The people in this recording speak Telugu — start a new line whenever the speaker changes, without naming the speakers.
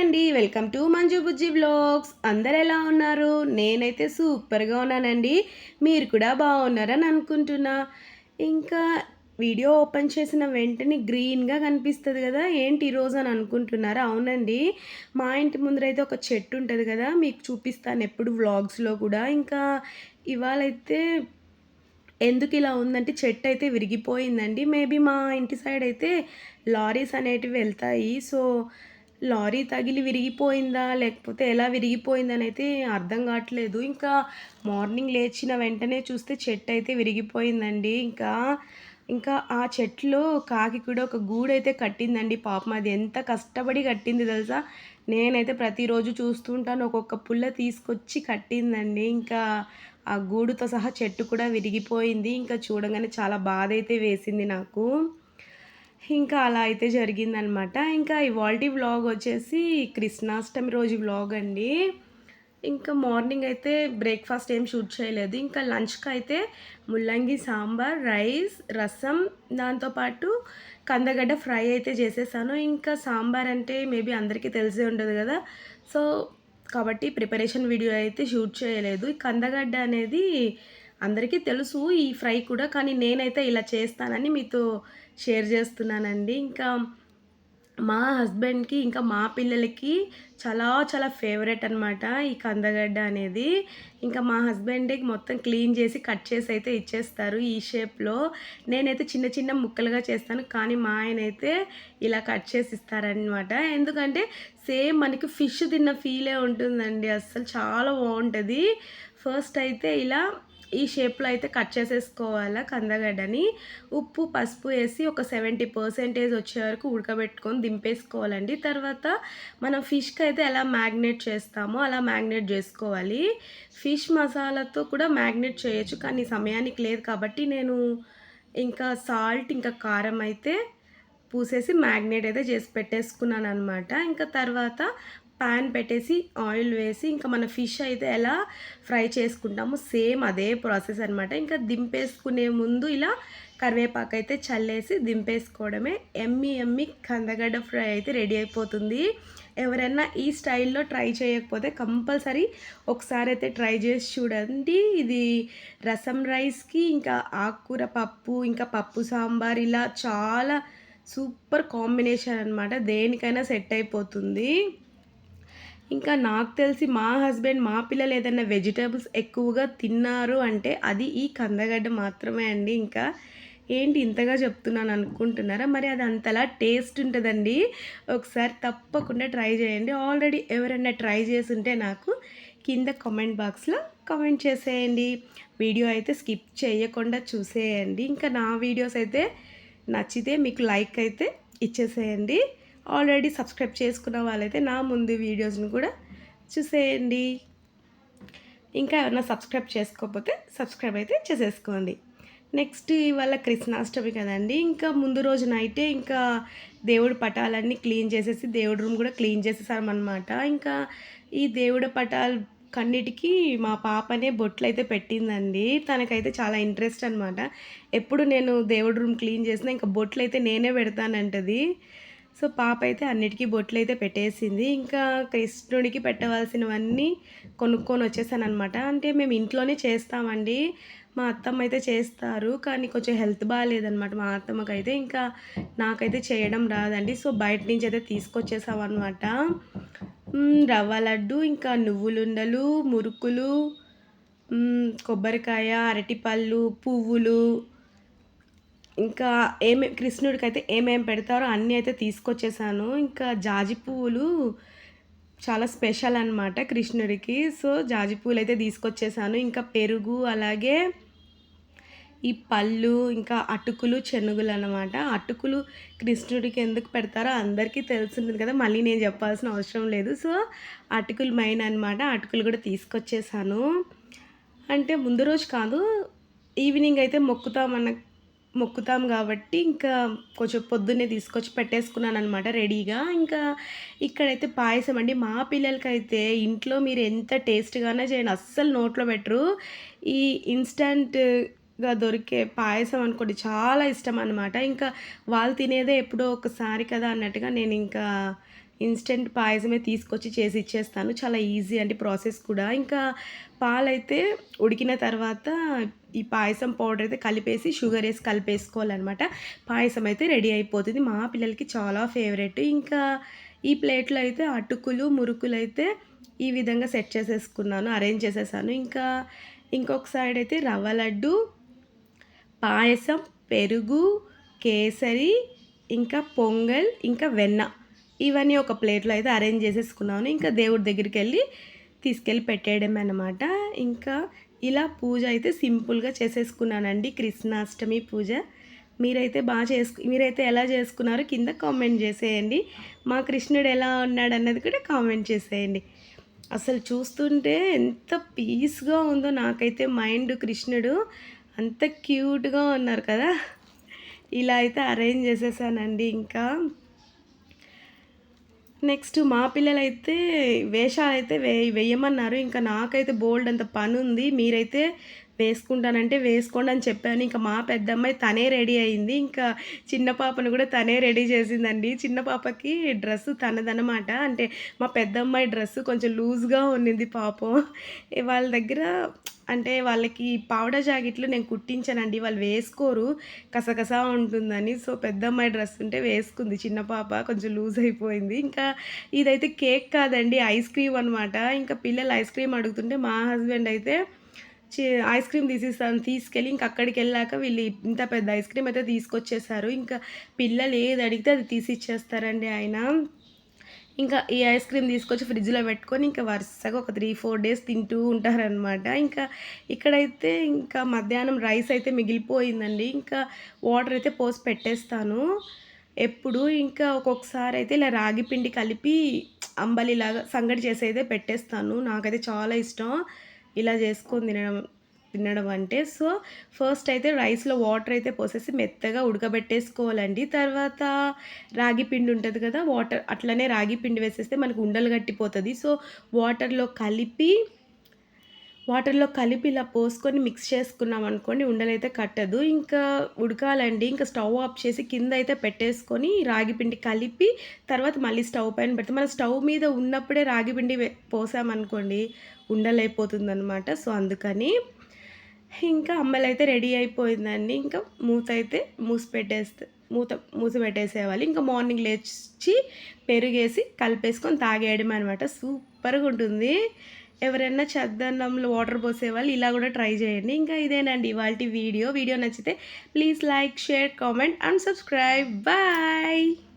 అండి. Welcome to Manju Bujji blogs. అందరు ఎలా ఉన్నారు? నేనైతే సూపర్గా ఉన్నానండి. మీరు కూడా బాగున్నారని అనుకుంటున్నా. ఇంకా వీడియో ఓపెన్ చేసిన వెంటనే గ్రీన్గా కనిపిస్తుంది కదా ఏంటి ఈరోజు అని అనుకుంటున్నారా? అవునండి. మా ఇంటి ముందరైతే ఒక చెట్టు ఉంటుంది కదా మీకు చూపిస్తాను ఎప్పుడు వ్లాగ్స్లో కూడా. ఇంకా ఇవాళైతే ఎందుకు ఇలా ఉందంటే చెట్టు అయితే విరిగిపోయిందండి. మేబీ మా ఇంటి సైడ్ అయితే లారీస్ అనేటివి వెళ్తాయి. సో లారీ తగిలి విరిగిపోయిందా? లేకపోతే ఎలా విరిగిపోయిందని అయితే అర్థం కావట్లేదు. ఇంకా మార్నింగ్ లేచిన వెంటనే చూస్తే చెట్టు అయితే విరిగిపోయిందండి. ఇంకా ఇంకా ఆ చెట్లో కాకి కూడా ఒక గూడు అయితే కట్టిందండి పాపం. అది ఎంత కష్టపడి కట్టింది తెలుసా? నేనైతే ప్రతిరోజు చూస్తుంటాను ఒక్కొక్క పుల్ల తీసుకొచ్చి కట్టిందండి. ఇంకా ఆ గూడుతో సహా చెట్టు కూడా విరిగిపోయింది. ఇంకా చూడగానే చాలా బాధ అయితే వేసింది నాకు. ఇంకా అలా అయితే జరిగిందనమాట. ఇంకా ఇవాల్టి వ్లాగ్ వచ్చేసి కృష్ణాష్టమి రోజు వ్లాగ్ అండి. ఇంకా మార్నింగ్ అయితే బ్రేక్ఫాస్ట్ ఏం షూట్ చేయలేదు. ఇంకా లంచ్కి అయితే ముల్లంగి సాంబార్ రైస్ రసం దాంతోపాటు కందగడ్డ ఫ్రై అయితే చేసేసాను. ఇంకా సాంబార్ అంటే మేబీ అందరికీ తెలిసే ఉండదు కదా. సో కాబట్టి ప్రిపరేషన్ వీడియో అయితే షూట్ చేయలేదు. ఈ కందగడ్డ అనేది అందరికీ తెలుసు ఈ ఫ్రై కూడా కానీ నేనైతే ఇలా చేస్తానని మీతో షేర్ చేస్తున్నానండి. ఇంకా మా హస్బెండ్కి ఇంకా మా పిల్లలకి చాలా చాలా ఫేవరెట్ అనమాట ఈ కందగడ్డ అనేది. ఇంకా మా హస్బెండ్కి మొత్తం క్లీన్ చేసి కట్ చేసి అయితే ఇచ్చేస్తారు ఈ షేప్లో. నేనైతే చిన్న చిన్న ముక్కలుగా చేస్తాను కానీ మా ఆయన అయితే ఇలా కట్ చేసి ఇస్తారనమాట ఎందుకంటే సేమ్ మనకి ఫిష్ తిన్న ఫీలే ఉంటుందండి అస్సలు చాలా బాగుంటుంది. ఫస్ట్ అయితే ఇలా ఈ షేప్లో అయితే కట్ చేసేసుకోవాలా కందగడ్డని. ఉప్పు పసుపు వేసి ఒక సెవెంటీ పర్సెంటేజ్ వచ్చే వరకు ఉడకబెట్టుకొని దింపేసుకోవాలండి. తర్వాత మనం ఫిష్కి అయితే ఎలా మ్యాగ్నేట్ చేస్తామో అలా మ్యాగ్నేట్ చేసుకోవాలి. ఫిష్ మసాలాతో కూడా మ్యాగ్నేట్ చేయొచ్చు కానీ సమయానికి లేదు కాబట్టి నేను ఇంకా సాల్ట్ ఇంకా కారం అయితే పూసేసి మ్యాగ్నేట్ అయితే చేసి పెట్టేసుకున్నాను అనమాట ఇంకా తర్వాత ప్యాన్ పెట్టేసి ఆయిల్ వేసి ఇంకా మన ఫిష్ అయితే ఎలా ఫ్రై చేసుకుంటామో సేమ్ అదే ప్రాసెస్ అనమాట ఇంకా దింపేసుకునే ముందు ఇలా కరివేపాకు అయితే చల్లేసి దింపేసుకోవడమే. ఎమ్మి ఎమ్మి కందగడ్డ ఫ్రై అయితే రెడీ అయిపోతుంది. ఎవరైనా ఈ స్టైల్లో ట్రై చేయకపోతే కంపల్సరీ ఒకసారి అయితే ట్రై చేసి చూడండి. ఇది రసం రైస్కి ఇంకా ఆకుకూర పప్పు ఇంకా పప్పు సాంబార్ ఇలా చాలా సూపర్ కాంబినేషన్ అనమాట దేనికైనా సెట్ అయిపోతుంది. ఇంకా నాకు తెలిసి మా హస్బెండ్ మా పిల్లలు ఏదైనా వెజిటేబుల్స్ ఎక్కువగా తిన్నారు అంటే అది ఈ కందగడ్డ మాత్రమే అండి. ఇంకా ఏంటి ఇంతగా చెప్తున్నాను అనుకుంటున్నారా? మరి అది అంతలా టేస్ట్ ఉంటుందండి. ఒకసారి తప్పకుండా ట్రై చేయండి. ఆల్రెడీ ఎవరైనా ట్రై చేసి ఉంటే నాకు కింద కామెంట్ బాక్స్లో కామెంట్ చేసేయండి. వీడియో అయితే స్కిప్ చేయకుండా చూసేయండి. ఇంకా నా వీడియోస్ అయితే నచ్చితే మీకు లైక్ అయితే ఇచ్చేసేయండి. ఆల్రెడీ సబ్స్క్రైబ్ చేసుకున్న వాళ్ళైతే నా ముందు వీడియోస్ని కూడా చూసేయండి. ఇంకా ఏమైనా సబ్స్క్రైబ్ చేసుకోకపోతే సబ్స్క్రైబ్ అయితే చేసేసుకోండి. నెక్స్ట్ ఇవాళ కృష్ణాష్టమి కదండి. ఇంకా ముందు రోజునైతే ఇంకా దేవుడి పటాలన్నీ క్లీన్ చేసేసి దేవుడి రూమ్ కూడా క్లీన్ చేసేసామన్నమాట. ఇంకా ఈ దేవుడి పటాలు కన్నిటికి మా పాపనే బొట్లు అయితే పెట్టిందండి. తనకైతే చాలా ఇంట్రెస్ట్ అనమాట ఎప్పుడు నేను దేవుడి రూమ్ క్లీన్ చేసినా ఇంకా బొట్లు అయితే నేనే పెడతానంటది. సో పాప అయితే అన్నిటికీ బొట్లు అయితే పెట్టేసింది. ఇంకా కృష్ణుడికి పెట్టవలసినవన్నీ కొనుక్కొని వచ్చేసాను అనమాట అంటే మేము ఇంట్లోనే చేస్తామండి. మా అత్తమ్మ అయితే చేస్తారు. కానీ కొంచెం హెల్త్ బాగాలేదనమాట మా అత్తమ్మకి అయితే ఇంకా నాకైతే చేయడం రాదండి. సో బయట నుంచి అయితే తీసుకొచ్చేసాం అనమాట రవ్వ లడ్డు ఇంకా నువ్వులుండలు మురుకులు కొబ్బరికాయ అరటిపళ్ళు పువ్వులు ఇంకా ఏమేమి కృష్ణుడికి అయితే ఏమేమి పెడతారో అన్నీ అయితే తీసుకొచ్చేసాను. ఇంకా జాజి పువ్వులు చాలా స్పెషల్ అనమాట కృష్ణుడికి. సో జాజి పువ్వులు అయితే తీసుకొచ్చేసాను. ఇంకా పెరుగు అలాగే ఈ పళ్ళు ఇంకా అటుకులు చెనుగులు అనమాట అటుకులు కృష్ణుడికి ఎందుకు పెడతారో అందరికీ తెలుసుంటుంది కదా. మళ్ళీ నేను చెప్పాల్సిన అవసరం లేదు. సో అటుకులు మెయిన్ అనమాట అటుకులు కూడా తీసుకొచ్చేసాను. అంటే ముందు రోజు కాదు ఈవినింగ్ అయితే మొక్కుతామన్న మొక్కుతాం కాబట్టి ఇంకా కొంచెం పొద్దున్నే తీసుకొచ్చి పెట్టేసుకున్నాను అనమాట రెడీగా. ఇంకా ఇక్కడైతే పాయసం అండి. మా పిల్లలకైతే ఇంట్లో మీరు ఎంత టేస్ట్గానే చేయండి. అస్సలు నోట్లో పెట్టరు. ఈ ఇన్స్టంట్గా దొరికే పాయసం అనుకోండి చాలా ఇష్టం అనమాట ఇంకా వాళ్ళు తినేదే ఎప్పుడో ఒకసారి కదా అన్నట్టుగా నేను ఇంకా ఇన్స్టెంట్ పాయసమే తీసుకొచ్చి చేసి ఇచ్చేస్తాను. చాలా ఈజీ అండి ప్రాసెస్ కూడా. ఇంకా పాలైతే ఉడికిన తర్వాత ఈ పాయసం పౌడర్ అయితే కలిపేసి షుగర్ వేసి కలిపేసుకోవాలన్నమాట. పాయసం అయితే రెడీ అయిపోతుంది. మా పిల్లలకి చాలా ఫేవరెట్. ఇంకా ఈ ప్లేట్లో అయితే అటుకులు మురుకులు అయితే ఈ విధంగా సెట్ చేసేసుకున్నాను అరేంజ్ చేసేసాను. ఇంకా ఇంకొక సైడ్ అయితే రవ్వ లడ్డు పాయసం పెరుగు కేసరి ఇంకా పొంగల్ ఇంకా వెన్న. ఇవన్నీ ఒక ప్లేట్లో అయితే అరేంజ్ చేసేసుకున్నాను. ఇంకా దేవుడి దగ్గరికి వెళ్ళి తీసుకెళ్ళి పెట్టేయడమే అనమాట ఇంకా ఇలా పూజ అయితే సింపుల్గా చేసేసుకున్నానండి. కృష్ణాష్టమి పూజ. మీరైతే బాగా చేసుకు మీరైతే ఎలా చేసుకున్నారో కింద కామెంట్ చేసేయండి. మా కృష్ణుడు ఎలా ఉన్నాడు అన్నది కూడా కామెంట్ చేసేయండి. అసలు చూస్తుంటే ఎంత పీస్గా ఉందో నాకైతే మైండ్ కృష్ణుడు. అంత క్యూట్గా ఉన్నారు కదా. ఇలా అయితే అరేంజ్ చేసేసానండి ఇంకా. నెక్స్ట్ మా పిల్లలైతే వేషాలు అయితే వే వేయమన్నారు. ఇంకా నాకైతే బోల్డ్ అంత పని ఉంది మీరైతే వేసుకుంటానంటే వేసుకోండి అని చెప్పాను. ఇంకా మా పెద్దమ్మాయి తనే రెడీ అయింది. ఇంకా చిన్న పాపను కూడా తనే రెడీ చేసిందండి. చిన్న పాపకి డ్రెస్ తనదనమాట అంటే మా పెద్దమ్మాయి డ్రెస్ కొంచెం లూజ్గా ఉన్నింది పాపం. వాళ్ళ దగ్గర అంటే వాళ్ళకి పౌడర్ జాకెట్లు నేను కుట్టించానండి. వాళ్ళు వేసుకోరు. కసకస ఉంటుందని. సో పెద్ద అమ్మాయి డ్రెస్ ఉంటే వేసుకుంది. చిన్న పాప కొంచెం లూజ్ అయిపోయింది. ఇంకా ఇదైతే కేక్ కాదండి. ఐస్ క్రీమ్ అనమాట ఇంకా పిల్లలు ఐస్ క్రీమ్ అడుగుతుంటే మా హస్బెండ్ అయితే ఐస్ క్రీమ్ తీసిస్తాను తీసుకెళ్ళి ఇంక అక్కడికి వెళ్ళాక వీళ్ళు ఇంత పెద్ద ఐస్ క్రీమ్ అయితే తీసుకొచ్చేసారు. ఇంకా పిల్లలు ఏది అడిగితే అది తీసి ఇచ్చేస్తారండి ఆయన. ఇంకా ఈ ఐస్ క్రీమ్ తీసుకొచ్చి ఫ్రిడ్జ్లో పెట్టుకొని ఇంకా వరుసగా ఒక త్రీ ఫోర్ డేస్ తింటూ ఉంటారనమాట ఇంకా ఇక్కడైతే ఇంకా మధ్యాహ్నం రైస్ అయితే మిగిలిపోయిందండి. ఇంకా వాటర్ అయితే పోసి పెట్టేస్తాను. ఎప్పుడు ఇంకా ఒక్కొక్కసారి అయితే ఇలా రాగి పిండి కలిపి అంబలిలాగా సంగటి చేసి అయితే పెట్టేస్తాను. నాకైతే చాలా ఇష్టం. ఇలా చేసుకొని తినడం తినడం అంటే సో ఫస్ట్ అయితే రైస్లో వాటర్ అయితే పోసేసి మెత్తగా ఉడకబెట్టేసుకోవాలండి. తర్వాత రాగి పిండి ఉంటుంది కదా వాటర్ అట్లనే రాగి పిండి వేసేస్తే మనకు ఉండలు గట్టిపోతుంది. సో వాటర్లో కలిపి వాటర్లో కలిపి ఇలా పోసుకొని మిక్స్ చేసుకున్నాం అనుకోండి ఉండలైతే కట్టదు. ఇంకా ఉడకాలండి. ఇంకా స్టవ్ ఆఫ్ చేసి కింద అయితే పెట్టేసుకొని రాగి పిండి కలిపి తర్వాత మళ్ళీ స్టవ్ పైన పెడితే. మన స్టవ్ మీద ఉన్నప్పుడే రాగి పిండి పోసామనుకోండి ఉండలైపోతుంది అనమాట సో అందుకని ఇంకా అమ్మలు అయితే రెడీ అయిపోయిందండి. ఇంకా మూత అయితే మూసి పెట్టేస్తే మూత మూసిపెట్టేసేవాళ్ళు ఇంకా మార్నింగ్ లేచి పెరుగేసి కలిపేసుకొని తాగేయడం అనమాట సూపర్గా ఉంటుంది ఎవరైనా చద్దన్నంలో వాటర్ పోసేవాళ్ళు ఇలా కూడా ట్రై చేయండి. ఇంకా ఇదేనండి ఇవాళ వీడియో. వీడియో నచ్చితే please like share comment and subscribe. Bye!